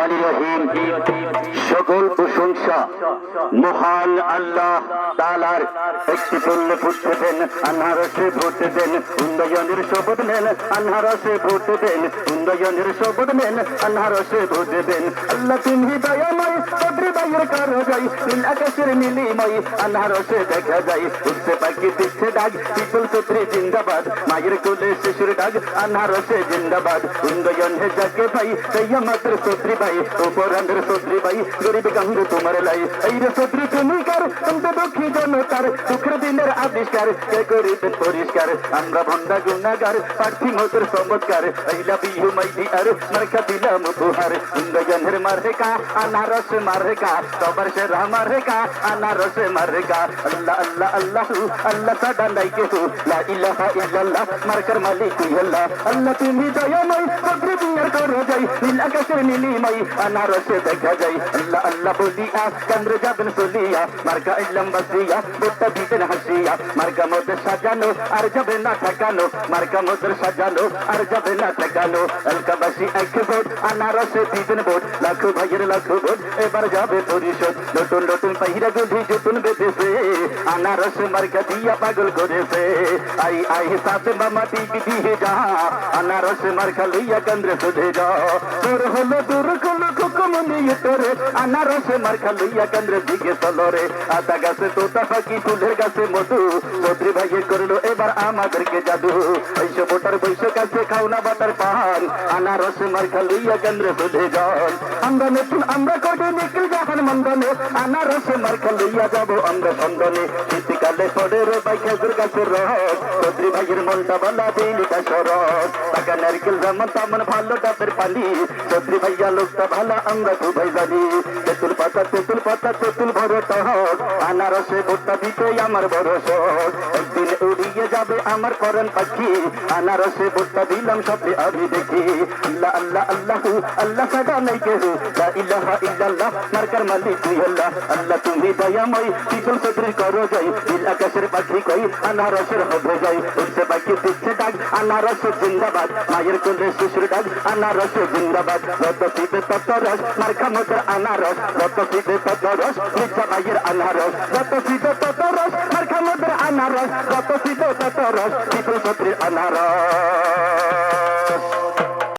রহমান রহিম, সকল প্রশংসা মহান আল্লাহ তালার একটি পল্লে ফুটতে দেন আনারসে ভোট দেন উন্নয়নের শপথ নেন আনারসে ভোট দেন উন্নয়নের শপথ নেন আনারসে ভোট দেন আল্লাহ তুমি দয়াময় বদ্রি বাইয়ের কারও যাই নীল আকাশের নীলিময় আনারসে দেখা যায়। উঠতে পাখি দিচ্ছে ডাক পিপল সত্রী জিন্দাবাদ, মায়ের কোলে শিশুর ডাক আনারসে জিন্দাবাদ। উন্নয়ন হে যাকে ভাই সেই আমাদের সত্রী ভাই। উপরান্দের সত্রী ভাই গরিব গঙ্গ তোমার লাই এই রে সত্রী তুমি কার অন্ত দুঃখী জনতার সুখের দিনের আবিষ্কার কে করিবেন পরিষ্কার আমরা ভন্ডা গুণাগার প্রার্থী মতের চমৎকার এই লাভ ইউ মাই ডিয়ার মার্কা দিলাম উপহার উন্নয়নের মার্কা আনারস মার্কা সবার সেরা মার্কা আনারস মার্কা আল্লাহ আল্লাহ আল্লাহ আল্লাহ সাদা নাই কেহু লা ইলাহা ইল্লাল্লাহ মার্কার মালিক তুই আল্লাহ আল্লাহ তুমি দয়াময় সবরে দুনিয়ার করো যাই নীল আকাশের নীলিময় আনারসে দেখা যায় আল্লাহ আল্লাহ বলিয়া চন্দ্র যাবেন চলিয়া মার্কা ইল্লাম বাসিয়া বোটটা দিতেন হাসিয়া মার্কা মধ্যে সাজানো আর যাবে না ঠেকানো মার্কা মধ্যে সাজানো আর যাবে না ঠেকানো এলকাবাসী এক ভোট আনারসে দিবেন ভোট লাখো ভাইয়ের লাখো ভোট এবার যাবে পরিষদ নতুন নতুন পাহিরা গুলি নতুন বেঁধেছে আনারস মার্কা দিয়া পাগল করেছে আই আই সাথে মামা দিয়ে যা আনারস মার্কা লইয়া কেন্দ্রে সুধে যা হলো দূর কোনো হুকুম নিয়ে তোরে, আনারস মার্কা লইয়া কেন্দ্রে দিকে চলো রে আতা গাছে তোতা পাখি, ফুলের গাছে মধু। চৌধুরী ভাইয়ে করল এবার আমাদেরকে জাদু। এইসব ওটার বৈশ কাছে খাও না বাটার পান। আনারসে মার্কা লইয়া কেন্দ্রে সুধে যান আমরা নতুন, আমরা যখন মন্দনে আনারস মার্কা লইয়া যাব আমরা সন্দনে শীতকালে পড়ে রে ভাই খেজুর গাছের রস। চৌধুরী ভাইয়ের মনটা বলা দিলিটা সরস টাকা নারকেল যেমন তেমন ভালো ডাবের পালি চৌধুরী ভাইয়া, লোকটা ভালো আমরা খুবই জানি। তেঁতুল পাতা তেঁতুল পাতা, তেঁতুল ভরে টহক আনারসে ভোটটা দিতে আমার বড় উড়িয়ে যাবে আমার করেন পাখি। আনারসে ভোটটা দিলাম সবে আমি দেখি। আল্লাহ আল্লাহ আল্লাহ আল্লাহ সাদা নাই কেহু। লা ইলাহা মার্কার মালিক তুই আল্লাহ। আল্লাহ, তুমি দয়াময় পিছল সদৃশ করো যাই নীল আকাশের পাখি কই, আনারসের হবে যাই। উঠছে পাখি, দিচ্ছে ডাক আনারস জিন্দাবাদ। মায়ের কোলে শিশুর ডাক আনারস, জিন্দাবাদ যত পিবে তত রস মার্কা মধ্যে আনারস যত পিবে তত রস মির্জা ভাইয়ের আনারস যত পিবে তত রস মার্কা মধ্যে আনারস যত পিবে তত রস পিছল পত্রীর আনারস।